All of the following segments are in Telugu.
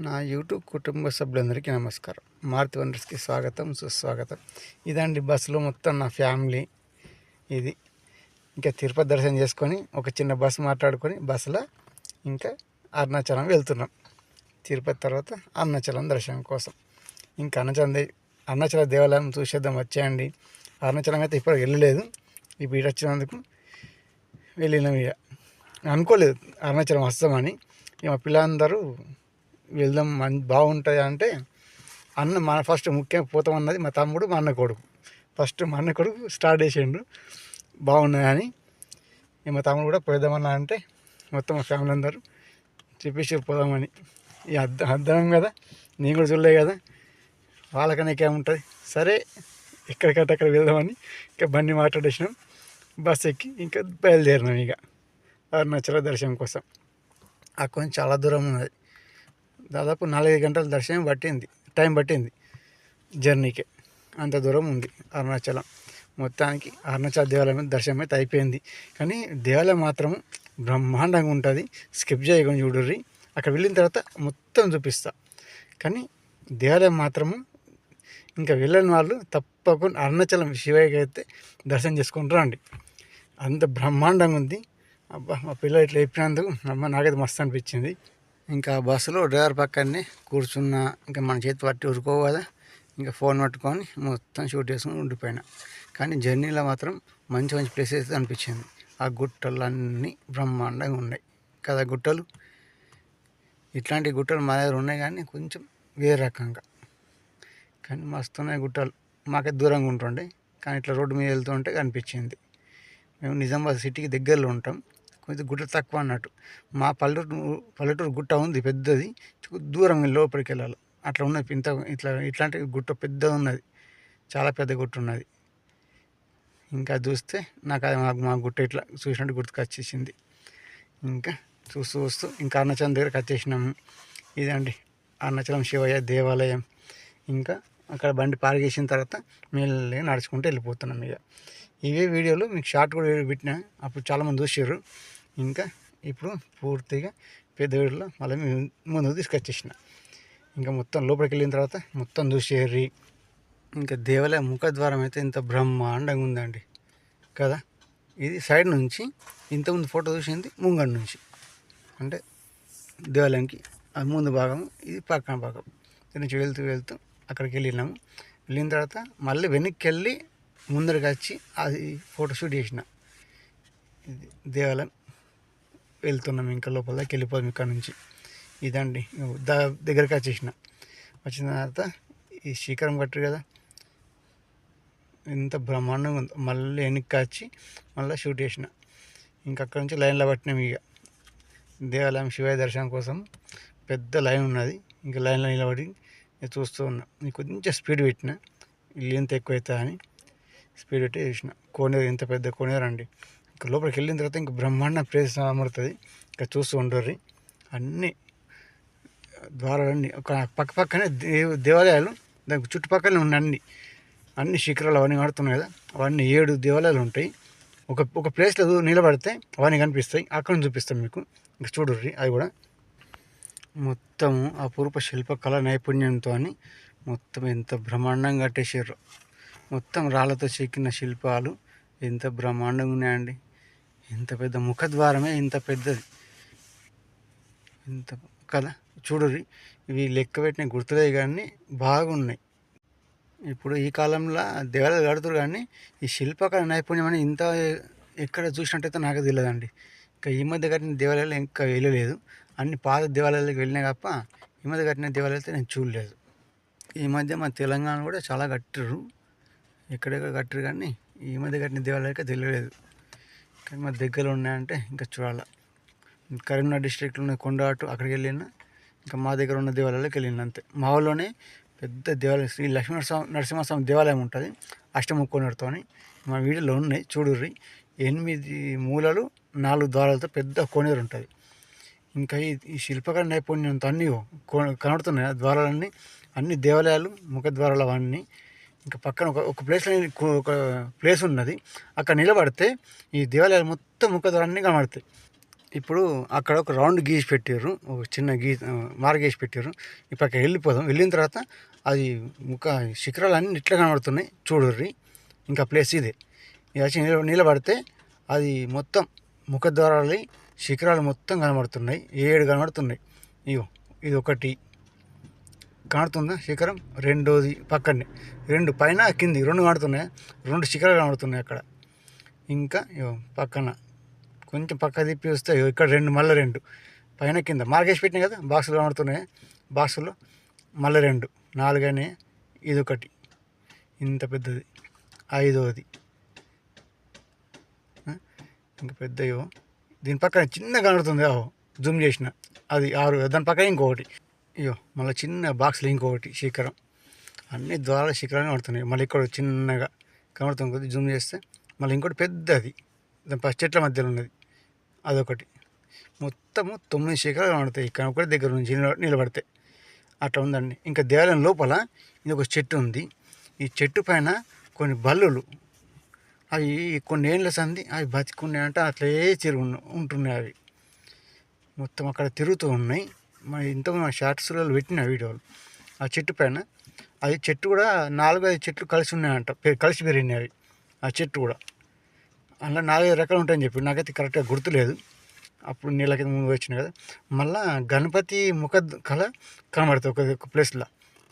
నా యూట్యూబ్ కుటుంబ సభ్యులందరికీ నమస్కారం. మారుతి వండర్స్కి స్వాగతం సుస్వాగతం. ఇదండి బస్సులో మొత్తం నా ఫ్యామిలీ. ఇది ఇంకా తిరుపతి దర్శనం చేసుకొని ఒక చిన్న బస్సు మాట్లాడుకొని బస్సులో ఇంకా అరుణాచలం వెళ్తున్నాం. తిరుపతి తర్వాత అరుణాచలం దర్శనం కోసం. ఇంకా అరుణాచలం అరుణాచల దేవాలయం చూసేద్దాం వచ్చేయండి. అరుణాచలం అయితే ఇప్పుడు వెళ్ళలేదు. ఇప్పుడు బీట వచ్చినందుకు వెళ్ళినాం ఇక అనుకోలేదు అరుణాచలం వస్తామని. మా పిల్లలందరూ వెళ్దాం మం బాగుంటుంది అంటే అన్న మన ఫస్ట్ ముఖ్యంగా పోతాం అన్నది మా తమ్ముడు మా అన్న కొడుకు. ఫస్ట్ మా అన్న కొడుకు స్టార్ట్ చేసిండు. బాగున్నాయని మా తమ్ముడు కూడా పోదామన్నా అంటే మొత్తం మా ఫ్యామిలీ అందరూ చెప్పేసి పోదామని. ఈ అర్థం అర్థం కదా నేను కూడా చూడలే కదా. వాళ్ళకన్నా ఏముంటుంది? సరే ఎక్కడికంటే అక్కడ వెళ్దామని ఇంకా బండి మాట్లాడేసినాం బస్ ఎక్కి ఇంకా బయలుదేరినాం ఇక. అరుణాచల దర్శనం కోసం. అక్కడి నుంచి చాలా దూరం ఉన్నది. దాదాపు నాలుగైదు గంటల దర్శనం పట్టింది టైం పట్టింది జర్నీకి. అంత దూరం ఉంది అరుణాచలం. మొత్తానికి అరుణాచల దేవాలయం దర్శనం అయితే అయిపోయింది. కానీ దేవాలయం మాత్రం బ్రహ్మాండంగా ఉంటుంది. స్కిప్ చేయకుండా చూడుర్రి. అక్కడ వెళ్ళిన తర్వాత మొత్తం చూపిస్తా. కానీ దేవాలయం మాత్రము ఇంకా వెళ్ళని వాళ్ళు తప్పకుండా అరుణాచలం శివయ్యకి అయితే దర్శనం చేసుకుంటారు అండి అంత బ్రహ్మాండంగా ఉంది. అబ్బా మా పిల్లలు ఇట్లా చెప్పినందుకు అమ్మ నాకైతే మస్తు అనిపించింది. ఇంకా బస్సులో డ్రైవర్ పక్కనే కూర్చున్న ఇంకా మన చేతి పట్టి ఉరుకో కదా. ఇంకా ఫోన్ పట్టుకొని మొత్తం షూట్ చేసుకుని ఉండిపోయినా. కానీ జర్నీలో మాత్రం మంచి మంచి ప్లేసెస్ అనిపించింది. ఆ గుట్టలన్నీ బ్రహ్మాండంగా ఉన్నాయి. కదా గుట్టలు? ఇట్లాంటి గుట్టలు మా దగ్గర ఉన్నాయి కానీ కొంచెం వేరే రకంగా. కానీ మస్తు ఉన్నాయి గుట్టలు. మాకే దూరంగా ఉంటుండే కానీ ఇట్లా రోడ్డు మీద వెళ్తుంటే కనిపించింది. మేము నిజామాబాద్ సిటీకి దగ్గరలో ఉంటాం. కొంచెం గుట్ట తక్కువ అన్నట్టు. మా పల్లెటూరు పల్లెటూరు గుట్ట ఉంది పెద్దది. దూరం లోపలికి వెళ్ళాలి. అట్లా ఉన్నది ఇంత ఇట్లా ఇట్లాంటి గుట్ట పెద్దగా ఉన్నది. చాలా పెద్ద గుట్ట ఉన్నది. ఇంకా చూస్తే నాకు అది మాకు మా గుట్ట ఇట్లా చూసినట్టు గుర్తుకొచ్చేసింది ఇంకా చూస్తూ చూస్తూ ఇంకా అరుణాచలం దగ్గరకు వచ్చేసినాము. ఇదండి అరుణాచలం శివయ్య దేవాలయం. ఇంకా అక్కడ బండి పారిగేసిన తర్వాత మేము నడుచుకుంటూ వెళ్ళిపోతున్నాం ఇక. ఇవే వీడియోలు మీకు షార్ట్ కూడా పెట్టినా అప్పుడు చాలామంది చూసారు ఇంకా ఇప్పుడు పూర్తిగా పెద్ద మళ్ళీ ముందు ముందుకు తీసుకొచ్చేసిన. ఇంకా మొత్తం లోపలికి వెళ్ళిన తర్వాత మొత్తం చూసేరి ఇంకా దేవాలయ ముఖద్వారం అయితే ఇంత బ్రహ్మాండంగా ఉందండి. కదా? ఇది సైడ్ నుంచి ఇంతకుముందు ఫోటో చూసింది ముంగడి నుంచి. అంటే దేవాలయంకి అది ముందు భాగం ఇది పక్కన భాగం. దీని నుంచి వెళ్తూ వెళ్తూ అక్కడికి వెళ్ళినాము. వెళ్ళిన తర్వాత మళ్ళీ వెనక్కి వెళ్ళి ముందరికి వచ్చి అది ఫోటో షూట్ చేసిన. ఇది దేవాలయం వెళ్తున్నాం ఇంకా లోపల దాకా వెళ్ళిపోదాం ఇక్కడ నుంచి. ఇదండి దా దగ్గరికి వచ్చేసిన. వచ్చిన తర్వాత ఈ శిఖరం కట్టరు కదా ఎంత బ్రహ్మాండంగా ఉంది. మళ్ళీ వెనక్కి వచ్చి మళ్ళీ షూట్ చేసిన. ఇంకా అక్కడ నుంచి లైన్లో పట్టినాం ఇక. దేవాలయం శివయ్య దర్శనం కోసం పెద్ద లైన్ ఉన్నది. ఇంకా లైన్లో నిలబడి నేను చూస్తూ ఉన్నా. నీకు కొంచెం స్పీడ్ పెట్టిన. ఇల్లు ఎంత ఎక్కువ అవుతా అని స్పీడ్ పెట్టి చేసిన. కోనేరు ఎంత పెద్ద కోనేరు అండి. ఇంకా లోపలికి వెళ్ళిన తర్వాత ఇంకా బ్రహ్మాండ ప్లేస్ అమరుతుంది. ఇంకా చూస్తూ ఉండర్రి. అన్ని ద్వారాలన్నీ ఒక పక్క పక్కనే దేవ దేవాలయాలు దానికి చుట్టుపక్కలనే ఉన్న అన్ని అన్ని శిఖరాలు అవన్నీ కడుతున్నాయి కదా అవన్నీ ఏడు దేవాలయాలు ఉంటాయి. ఒక ఒక ప్లేస్లో నిలబడితే అవన్నీ కనిపిస్తాయి. అక్కడ చూపిస్తాం మీకు. ఇంకా చూడుర్రి అవి కూడా. మొత్తము అపూర్వ శిల్పకళ నైపుణ్యంతో అని మొత్తం ఎంత బ్రహ్మాండంగా కట్టేసారు మొత్తం రాళ్ళతో చెక్కిన శిల్పాలు ఎంత బ్రహ్మాండంగా ఉన్నాయండి. ఇంత పెద్ద ముఖద్వారమే ఇంత పెద్దది. ఇంత కదా? చూడుర్రి ఇవి లెక్క పెట్టిన గుర్తులే కానీ బాగున్నాయి. ఇప్పుడు ఈ కాలంలో దేవాలయాలు కడుతురు కానీ ఈ శిల్పకళ నైపుణ్యం అని ఇంత ఎక్కడ చూసినట్టయితే నాకు తెలియదండి. ఇంకా ఈ మధ్య కట్టిన దేవాలయాలు ఇంకా వెళ్ళలేదు. అన్ని పాత దేవాలయాలకు వెళ్ళినా తప్ప ఈ మధ్య కట్టిన దేవాలయాలతో నేను చూడలేదు. ఈ మధ్య మా తెలంగాణ కూడా చాలా కట్టరు ఎక్కడెక్కడ కట్టరు కానీ ఈ మధ్య కట్టిన దేవాలయాలకే తెలియలేదు. కానీ మా దగ్గర ఉన్నాయంటే ఇంకా చూడాలి. కరీంనగర్ డిస్ట్రిక్ట్లో ఉన్న కొండాటు అక్కడికి వెళ్ళిన ఇంకా మా దగ్గర ఉన్న దేవాలయాలకు వెళ్ళిన అంతే. మా ఊళ్ళోనే పెద్ద దేవాలయం శ్రీ లక్ష్మీ నరసింహ నరసింహస్వామి దేవాలయం ఉంటుంది అష్టముక్కోనడితో మా వీడియోలో ఉన్నాయి చూడుర్రి. ఎనిమిది మూలలు నాలుగు ద్వారాలతో పెద్ద కోనేరు ఉంటుంది. ఇంకా ఈ శిల్పకార శిల్పకళ నైపుణ్యంతో అన్నీ కనబడుతున్నాయి. ఆ ద్వారాలన్నీ అన్ని దేవాలయాలు ముఖద్వారాలు అవన్నీ ఇంకా పక్కన ఒక ఒక ప్లేస్లో ఒక ప్లేస్ ఉన్నది. అక్కడ నిలబడితే ఈ దేవాలయాలు మొత్తం ముఖద్వారాన్ని కనబడతాయి. ఇప్పుడు అక్కడ ఒక రౌండ్ గీసి పెట్టారు ఒక చిన్న గీ మార్గ గీసి పెట్టారు ఇప్పుడు అక్కడ వెళ్ళిపోదాం. వెళ్ళిన తర్వాత అది ముఖ శిఖరాలు అన్నీ ఇట్లా కనబడుతున్నాయి. చూడర్రి. ఇంకా ప్లేస్ ఇదే. వచ్చి నిల నిలబడితే అది మొత్తం ముఖద్వారాలు శిఖరాలు మొత్తం కనబడుతున్నాయి. ఏడు కనబడుతున్నాయి. ఇగో ఇది ఒకటి. కాడుతుందా శిఖరం? రెండోది పక్కనే. రెండు పైన కింది. రెండు కాడుతున్నాయి? రెండు శిఖరాలు కనబడుతున్నాయి అక్కడ. ఇంకా ఇగో పక్కన. కొంచెం పక్క తిప్పి వస్తే ఇక్కడ రెండు మళ్ళీ రెండు. పైన కింద. మార్కేసి పెట్టినాయి కదా? బాక్సులు కనబడుతున్నాయి? బాక్సులో మళ్ళీ రెండు. నాలుగనే ఇది ఒకటి ఇంత పెద్దది. ఐదవది ఇంకా పెద్దయో దీని పక్కన చిన్న కనబడుతుంది ఆహో. జూమ్ చేసిన. అది ఆరు. దాని పక్కన ఇంకొకటి. అయ్యో మళ్ళీ చిన్న బాక్స్లో ఇంకొకటి శిఖరం. అన్ని ద్వారాల శిఖరాలు కనబడుతున్నాయి. మళ్ళీ ఇక్కడ చిన్నగా కనబడుతుంది కొద్ది జూమ్ చేస్తే. మళ్ళీ ఇంకోటి పెద్దది. దాని పచ్చ చెట్ల మధ్యలో ఉన్నది. అదొకటి. మొత్తము తొమ్మిది శిఖరాలు కనబడతాయి. ఇక్కడ ఒకటి దగ్గర నుంచి నిలబడితే అట్లా ఉందండి. ఇంకా దేవాలయం లోపల ఇది ఒక చెట్టు ఉంది. ఈ చెట్టు పైన కొన్ని బల్లులు. అవి కొన్ని ఏళ్ళ సంది అవి బతికున్నాయంటే. అట్లే తిరుగు ఉంటున్నాయి అవి. మొత్తం అక్కడ తిరుగుతూ ఉన్నాయి. మన ఇంత మన పెట్టిన వీడియోలు. ఆ చెట్టు పైన అది చెట్టు కూడా నాలుగు ఐదు చెట్లు కలిసి ఉన్నాయంట. కలిసి పెరిగినాయి అవి. ఆ చెట్టు కూడా. అందులో నాలుగైదు రకాలు ఉంటాయని చెప్పి నాకైతే కరెక్ట్గా గుర్తులేదు. అప్పుడు నీళ్ళ కింద ముందు వచ్చిన కదా. మళ్ళా గణపతి ముఖ కళ కనబడుతుంది ఒక ఒక ప్లేస్లో.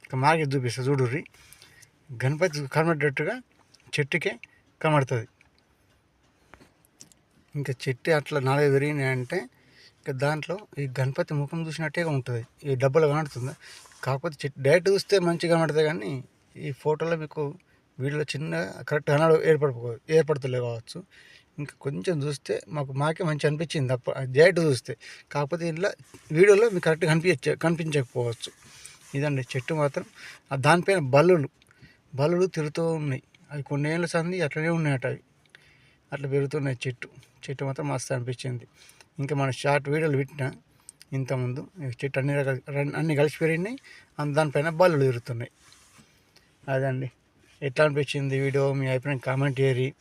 ఒక మార్కెట్ చూపిస్తా చూడుర్రి. గణపతి కనబడేటట్టుగా చెట్టుకే కనబడుతుంది. ఇంకా చెట్టు అట్లా నాలుగు పెరిగినాయంటే అంటే దాంట్లో ఈ గణపతి ముఖం చూసినట్టే ఉంటుంది. ఈ డబ్బులు కనడుతుంది కాకపోతే చెట్టు డైరెక్ట్ చూస్తే మంచిగా కనబడుతుంది కానీ ఈ ఫోటోలో మీకు వీడియోలో చిన్న కరెక్ట్ కనడ ఏర్పడిపో ఏర్పడతలే కావచ్చు. ఇంకా కొంచెం చూస్తే మాకు మాకే మంచి అనిపించింది తప్ప డైరెక్ట్ చూస్తే. కాకపోతే ఇంట్లో వీడియోలో మీకు కరెక్ట్గా కనిపించ కనిపించకపోవచ్చు. ఇదండి చెట్టు మాత్రం. దానిపైన బల్లులు బల్లులు తిరుగుతూ ఉన్నాయి. అవి కొన్ని ఏళ్ళ సంది అట్లనే ఉన్నాయట అవి. అట్లా పెరుగుతున్నాయి చెట్టు. చెట్టు మాత్రం మస్తు అనిపించింది. ఇంకా మన షార్ట్ వీడియోలు పెట్టిన ఇంతకుముందు చెట్టు అన్ని రకాల అన్ని కలిసి పెరిగినాయి అండ్ దానిపైన బల్లులు తిరుగుతున్నాయి. అదండి. ఎట్లా అనిపించింది వీడియో? మీ అభిప్రాయం కామెంట్ చేయరి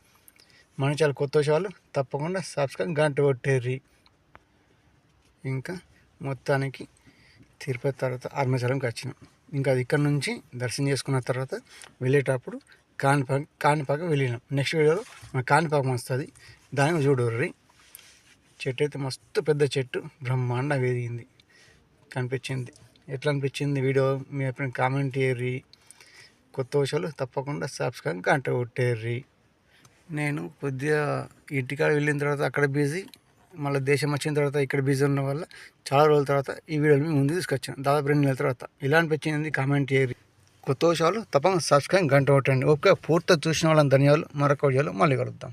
మన చాలా కొత్త వాళ్ళు తప్పకుండా సబ్స్క్రైబ్ గంట కొట్టేర్రి ఇంకా మొత్తానికి తిరుపతి తర్వాత అరుణాచలంకి వచ్చినాం. ఇంకా అది ఇక్కడ నుంచి దర్శనం చేసుకున్న తర్వాత వెళ్ళేటప్పుడు కాణిపాక కాణిపాక వెళ్ళినాం. నెక్స్ట్ వీడియోలో మన కాణిపాకం వస్తుంది. దాన్ని చూడర్రి. చెట్టు అయితే మస్తు పెద్ద చెట్టు. బ్రహ్మాండ ఎదిగింది కనిపించింది. ఎట్లా అనిపించింది? వీడియో మీ ఎప్పుడైనా కామెంట్ చేయర్రి కొత్త విషయాలు తప్పకుండా సబ్స్క్రైబ్ గంట కొట్టేర్రి నేను కొద్దిగా ఇంటికాడ వెళ్ళిన తర్వాత అక్కడ బిజీ మళ్ళీ దేశం వచ్చిన తర్వాత ఇక్కడ బిజీ ఉన్న వల్ల చాలా రోజుల తర్వాత ఈ వీడియోలు మేము ముందు తీసుకొచ్చాను. దాదాపు రెండు నెలల తర్వాత. ఇలా అనిపించింది? కామెంట్ చేయరు కొత్త విషయాలు తప్పకుండా సబ్స్క్రైబ్ గంట కొట్టండి. ఓకే పూర్తిగా చూసిన వాళ్ళని ధన్యవాదాలు. మరొక వీడియోలో మళ్ళీ కలుద్దాం.